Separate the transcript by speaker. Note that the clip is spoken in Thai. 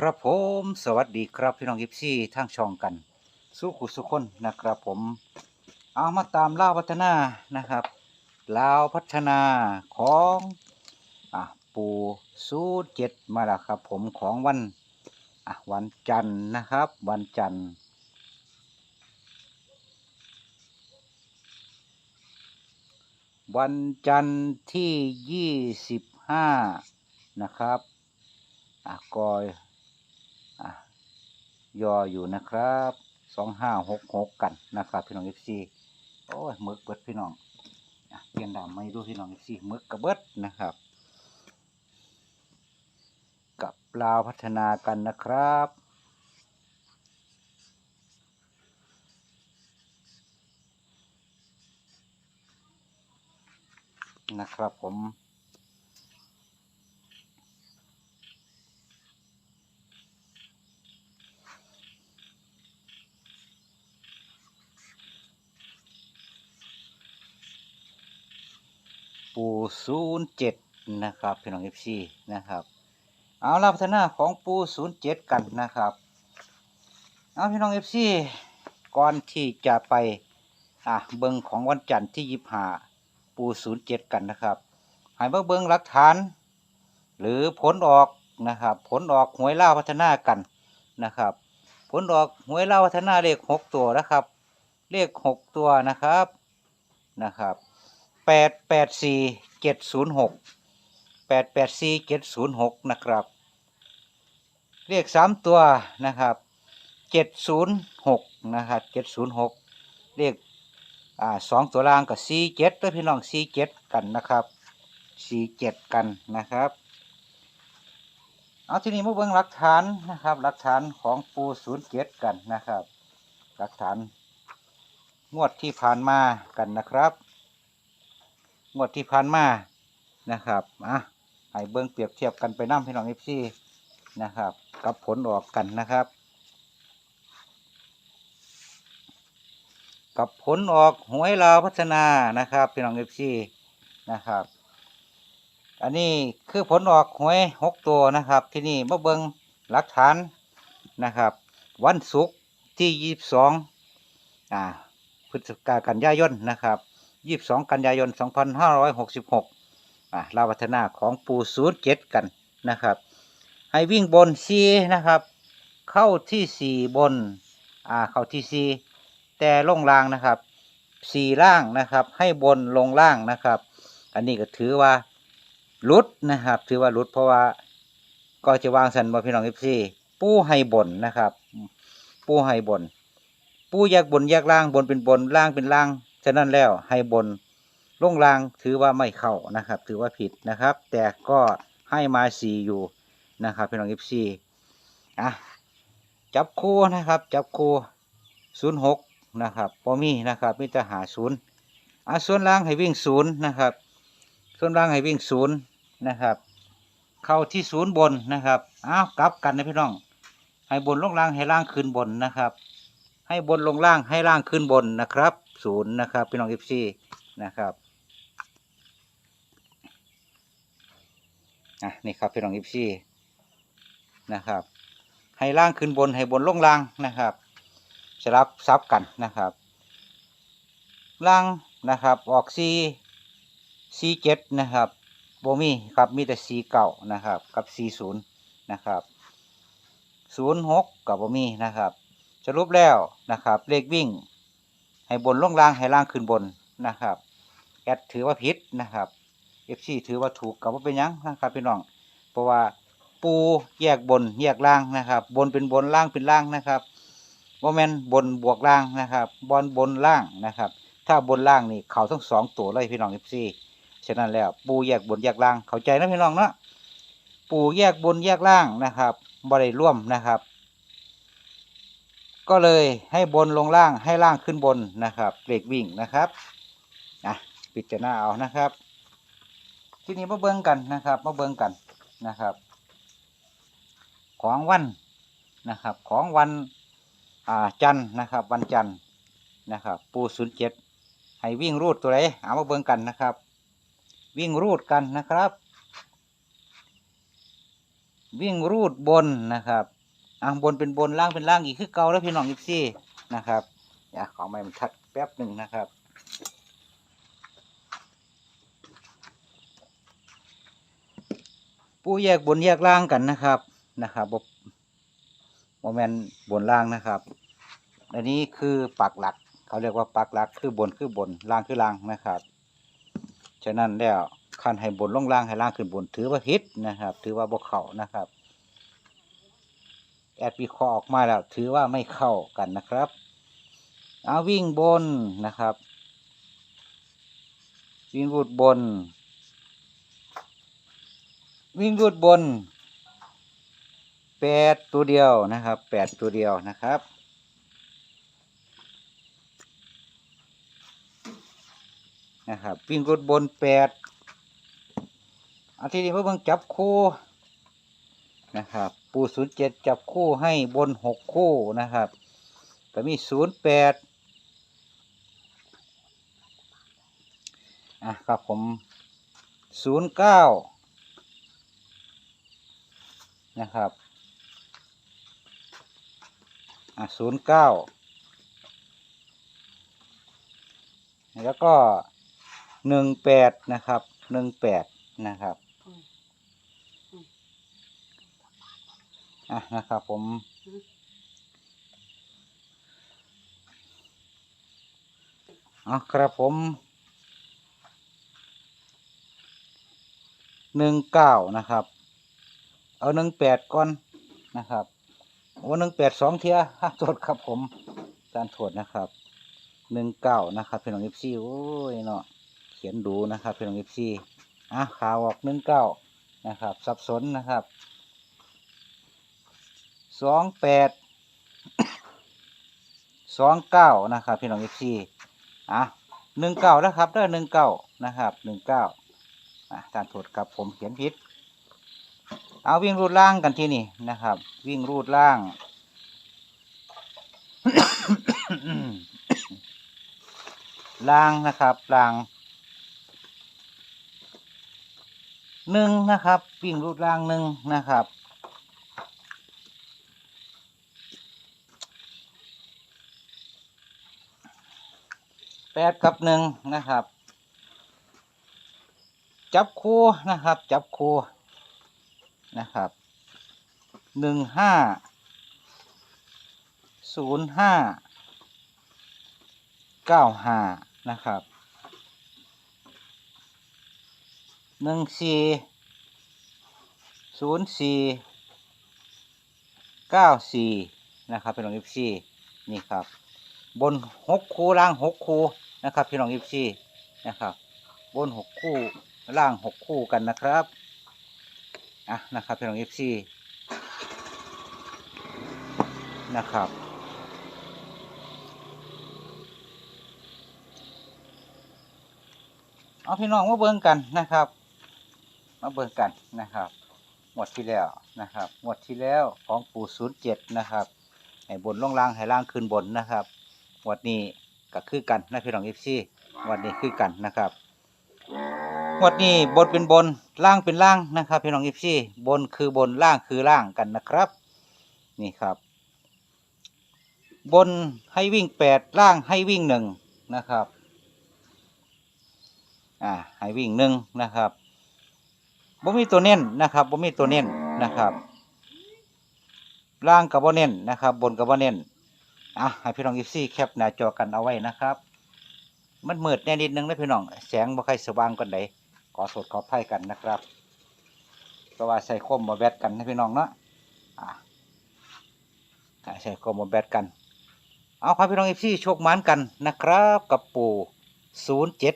Speaker 1: ครับผมสวัสดีครับพี่น้องยิปซี่ทางช่องกัน สู้ขุสุคนนะครับผม เอามาตามล่าวพัฒนานะครับลาวพัฒนาของอะปูสูตรเจ็ดมาแล้วครับ ผมของวันอะวันจันทร์นะครับ วันจันทร์วันจันทร์ที่ยี่สิบห้านะครับ อะกอย ยออยู่นะครับสองห้าหกหกกันนะครับพี่น้องเอฟซีโอ้ยมึกเบิดพี่น้องเปลี่ยนดำไม่ดูพี่น้องเอฟซีมึกกระเบิดนะครับ กับลาวพัฒนากันนะครับนะครับผม ปูศู นย์เจ็ดนะครับพี่น้องเอฟซีนะครับ เอาลาพัฒนาของปูศูนย์เจ็ดกันนะครับ เอาพี่น้องเอฟซีก่อนที่จะไปอะเบิงของวันจันทร์ที่ยิบหาปูศูนย์เจ็ดกันนะครับให้มาเบิงหลักฐาน หรือผลออกนะครับ ผลออกหวยล่าวพัฒนากันนะครับ ผลออกหวยล่าวพัฒนาเลขหกตัวนะครับ เลขหกตัวนะครับนะครับแปดแปดสี่ เจ็ดศูนย์หกแปดแปดสี่เจ็ดศูนย์หกนะครับ เลขสามตัวนะครับเจ็ดศูนย์หกนะครับเจ็ดศูนย์หกเลขอ่าสองตัวล่างกับสี่เจ็ดด้วยพี่น้องสี่เจ็ดกันนะครับสี่เจ็ดกันนะครับเอาทีนี้มาเบิ่งหลักฐานนะครับหลักฐานของปูศูนย์เจ็ดกันนะครับ หลักฐานงวดที่ผ่านมากันนะครับ งวดที่ผ่านมานะครับอะให้เบิ้งเปรียบเทียบกันไปน้ำพี่น้องเอฟซีนะครับ กับผลออกกันนะครับ กับผลออกหวยลาวพัฒนานะครับพี่น้องเอฟซีนะครับ อันนี้คือผลออกหวยหกตัวนะครับ ที่นี่มาเบิ้งหลักฐานนะครับ วันศุกร์ที่ยี่สิบสองอ่าพฤศจิกากันยายนนะครับ ยี่สิบสองกันยายนสองพันห้าร้อยหกสิบหกอ่าลาวพัฒนาของปูศูนย์เจ็ดกันนะครับ ให้วิ่งบนซีนะครับ เข้าที่สี่บนอ่าเข้าที่สี่แต่ลงล่างนะครับสี่ล่างนะครับ ให้บนลงล่างนะครับ อันนี้ก็ถือว่าลุดนะครับ ถือว่าลุดเพราะว่าก็จะวางสันบ่พี่น้องเอฟซีปูให้บนนะครับ ปูให้บนปูแยกบนแยกล่างบนเป็นบนล่างเป็นล่าง ฉะนั้นแล้วให้บนลงลางถือว่าไม่เข้านะครับ ถือว่าผิดนะครับ แต่ก็ให้มาสีอยู่นะครับพี่น้องเอฟซีอะจับคู่นะครับ จับคู่ศูนย์หกนะครับพอมีนะครับมิจะหาศูนย์อะส่วนล่างให้วิ่งศูนย์นะครับ ส่วนล่างให้วิ่งศูนย์นะครับ เข้าที่ศูนย์บนนะครับอ้าวกลับกันนะพี่น้อง ให้บนลงล่างให้ล่างขึ้นบนนะครับ ให้บนลงล่างให้ล่างขึ้นบนนะครับ ศูนย์นะครับ พี่น้องเอฟซีนะครับอะนี่ครับพี่น้องเอฟซีนะครับ ให้ล่างขึ้นบนให้บนลงล่างนะครับสลับซับกันนะครับ ล่างนะครับออกซีซีเจ็ดนะครับโบมีครับมีแต่ซีเก่านะครับกับซีศูนย์นะครับศูนย์หกกับโบมีนะครับ สรุปแล้วนะครับเลขวิ่ง ให้บนล่องล่างให้ล่างขึ้นบนนะครับแอดถือว่าผิดนะครับเอฟซีถือว่าถูกกับว่าเป็นยังนะครับพี่น้อง เพราะว่าปูแยกบนแยกล่างนะครับ บนเป็นบนล่างเป็นล่างนะครับโมเมนบนบวกล่างนะครับบอลบนล่างนะครับ ถ้าบนล่างนี่เขาทั้งสองตัวเลยพี่น้องเอฟซีฉะนั้นแล้วปูแยกบนแยกล่างเข้าใจนะพี่น้องเนาะปูแยกบนแยกล่างนะครับบริร่วมนะครับ ก็เลยให้บนลงล่างให้ล่างขึ้นบนนะครับเลขวิ่งนะครับอะพิดจารณาเอานะครับ ทีนี้มาเบิ่งกันนะครับมาเบิ่งกันนะครับ ของวันนะครับของวันอ่าจันนะครับ วันจันนะครับ ปูศูนย์เจ็ดให้วิ่งรูดตัวไหนเอามาเบิ่งกันนะครับ วิ่งรูดกันนะครับ วิ่งรูดบนนะครับ อะบนเป็นบนล่างเป็นล่างอีกคือเก่าแล้วพี่น้องอีกซี่นะครับอย่าขอไม่มันทัดแป๊บหนึ่งนะครับปูแยกบนแยกล่างกันนะครับนะครับบ่โมเมนต์บนล่างนะครับ อันนี้คือปักหลัก เขาเรียกว่าปักหลักคือบนคือบนล่างคือล่างนะครับ ฉะนั้นแล้วคันให้บนลงล่างให้ล่างขึ้นบนถือว่าผิดนะครับ ถือว่าบ่เข้านะครับ แอดวิเคราะห์ออกมาแล้ว ถือว่าไม่เข้ากันนะครับเอาวิ่งบนนะครับ วิ่งรูดบน วิ่งรูดบนแปดตัวเดียวนะครับแปดตัวเดียวนะครับนะครับวิ่งรูดบนแปดอาทีนี้เพื่อเบิ่งจับคู่ นะครับ ปูศูนย์เจ็ดจับคู่ให้บนหกคู่นะครับก็มีศูนย์แปดอะครับผมศูนย์เก้านะครับอะศูนย์เก้าแล้วก็หนึ่งแปดนะครับหนึ่งแปดนะครับ อะนะครับผมอ๋อครับผมหนึ่งเก้านะครับ เอาหนึ่งแปดก่อนนะครับโอ้หนึ่งแปดสองเทียห้าโทษครับผมการโทษนะครับหนึ่งเก้านะครับพี่น้องเอฟซีโอ้ยเนาะเขียนดูนะครับพี่น้องเอฟซีอะขาวออกหนึ่งเก้านะครับ สับสนนะครับ สองแปดสองเก้านะครับพี่น้องเอฟซีอะหนึ่งเก้าแล้วครับเด้อหนึ่งเก้านะครับหนึ่งเก้าอะการโทษครับผมเขียนผิด เอาวิ่งรูดล่างกันที่นี่นะครับ วิ่งรูดล่าง ล่างนะครับล่างหนึ่งนะครับ วิ่งรูดล่างหนึ่งนะครับ แปดกับหนึ่งนะครับ จับคู่นะครับ จับคู่นะครับหนึ่งห้าศูนย์ห้าเก้าห้านะครับหนึ่งสี่ศูนย์สี่เก้าสี่นะครับพี่น้องอีฟซีนี่ครับ บนหกคูล่างหกคู่ นะครับ พี่น้องอีฟซีนะครับ บนหกคู่ล่างหกคู่กันนะครับอะนะครับพี่น้องเอฟซีนะครับเอาพี่น้องมาเบิ่งกันนะครับ มาเบิ่งกันนะครับหมดที่แล้วนะครับหมดที่แล้วของปู่ศูนย์เจ็ดนะครับให้บนล่องล่างให้ล่างขึ้นบนนะครับหมดนี้ ก็คือกันนะพี่น้องเอฟซีวันนี้คือกันนะครับงวดนี้บนเป็นบนล่างเป็นล่างนะครับพี่น้องอีพี่บนคือบนล่างคือล่างกันนะครับ นี่ครับ บนให้วิ่งแปดล่างให้วิ่งหนึ่งนะครับอ่าให้วิ่งหนึ่งนะครับบ่มีตัวเน้นนะครับบ่มีตัวเน้นนะครับล่างกับบ่เน้นนะครับ บนกับบ่เน้น อะให้พี่น้องอีซี่แคปหน้าจอกันเอาไว้นะครับ มันมืดแน่นิดนึงนะพี่น้อง แสงบ่ค่อยสว่างกันไหนขอสดขออภัยกันนะครับเพราะว่าใส่คมมาแบตกันนะพี่น้องเนาะอะใส่คมมาแบตกัน เอาครับพี่น้องเอฟซี่โชคมันกันนะครับ กับปู่ศูนย์เจ็ด